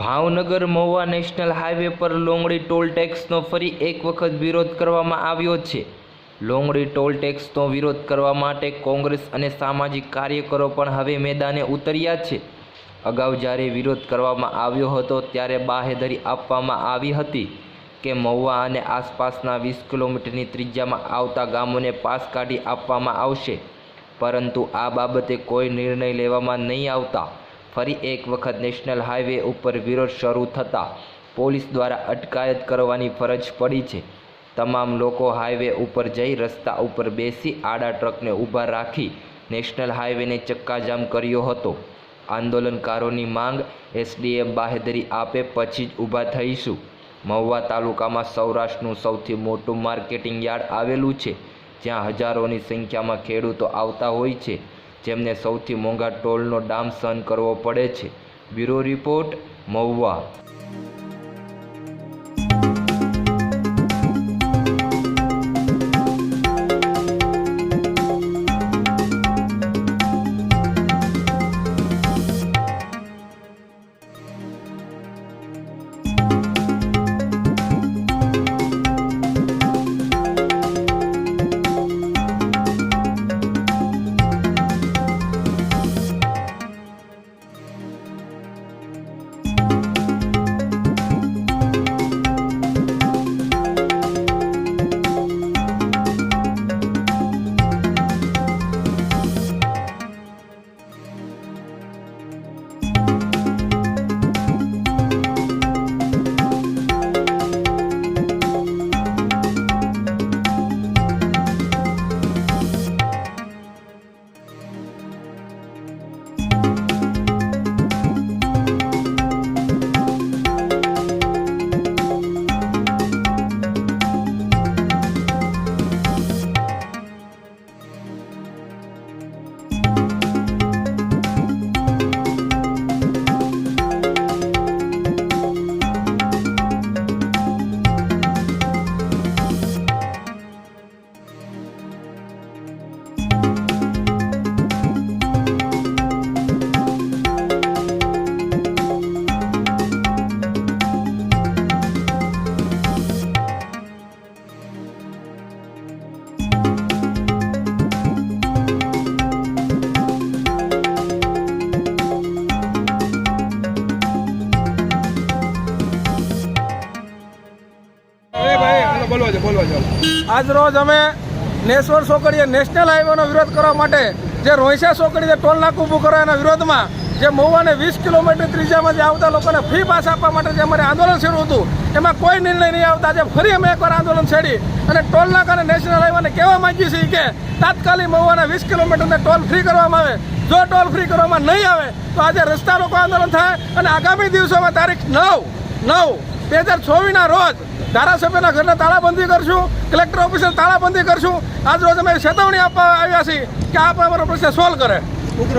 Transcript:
Bhavnagar Mahuva national highway પર Longdi toll ટેક્સનો ફરી એક વખત વિરોધ કરવામાં આવ્યો છે. લોંગડી ટોલ ટેક્સનો વિરોધ કરવા માટે કોંગ્રેસ અને સામાજિક કાર્યકરો પણ હવે મેદાને ઉતર્યા છે. અગાઉ જ્યારે વિરોધ કરવામાં આવ્યો હતો ત્યારે બાહેધરી આપવામાં આવી હતી કે મહુવા અને આસપાસના વીસ કિલોમીટરની ત્રિજ્યામાં આવતા ગામોને પાસ કાઢી આપવામાં આવશે. પરંતુ આ બાબતે કોઈ નિર્ણય લેવામાં નહીં આવતા ફરી એક વખત નેશનલ હાઈવે ઉપર વિરોધ શરૂ થતાં પોલીસ દ્વારા અટકાયત કરવાની ફરજ પડી છે. તમામ લોકો હાઈવે ઉપર જઈ રસ્તા ઉપર બેસી આડા ટ્રકને ઊભા રાખી નેશનલ હાઈવેને ચક્કાજામ કર્યો હતો. આંદોલનકારોની માંગ એસડીએમ બાહેદરી આપે પછી જ ઊભા થઈશું. મહુવા તાલુકામાં સૌરાષ્ટ્રનું સૌથી મોટું માર્કેટિંગ યાર્ડ આવેલું છે, જ્યાં હજારોની સંખ્યામાં ખેડૂતો આવતા હોય છે. જેમને સૌથી મોંઘા ટોલનો ડામ સહન કરવો પડે છે. Bureau report Mahuva. બોલવા છે બોલવા ચાલો આજ રોજ અમે નેશ્વર સોકડીએ નેશનલ હાઈવેનો વિરોધ કરવા માટે જે રોહિસા સોકડીએ ટોલ નાકું ઊભું કરવા એના વિરોધમાં જે મહુવાને વીસ કિલોમીટર ત્રીજામાં જે આવતા લોકોને ફ્રી પાસ આપવા માટે જે અમારે આંદોલન શરૂ હતું, એમાં કોઈ નિર્ણય નહીં આવતા. આજે ફરી અમે એકવાર આંદોલન છેડી અને ટોલ નાકાને નેશનલ હાઈવેને કહેવા માંગીએ છીએ કે તાત્કાલિક મહુવાના વીસ કિલોમીટરને ટોલ ફ્રી કરવામાં આવે. જો ટોલ ફ્રી કરવામાં નહીં આવે, તો આજે રસ્તા રોકો આંદોલન થાય અને આગામી દિવસોમાં તારીખ નવ નવ, બે હજાર ચોવીસના રોજ ધારાસભ્યના ઘરને તાળાબંધી કરશું, કલેક્ટર ઓફિસને તાળાબંધી કરશું. આજ રોજ અમે ચેતવણી આપવા આવ્યા છીએ કે આ અમારો પ્રશ્ન સોલ્વ કરે. ઉગ્ર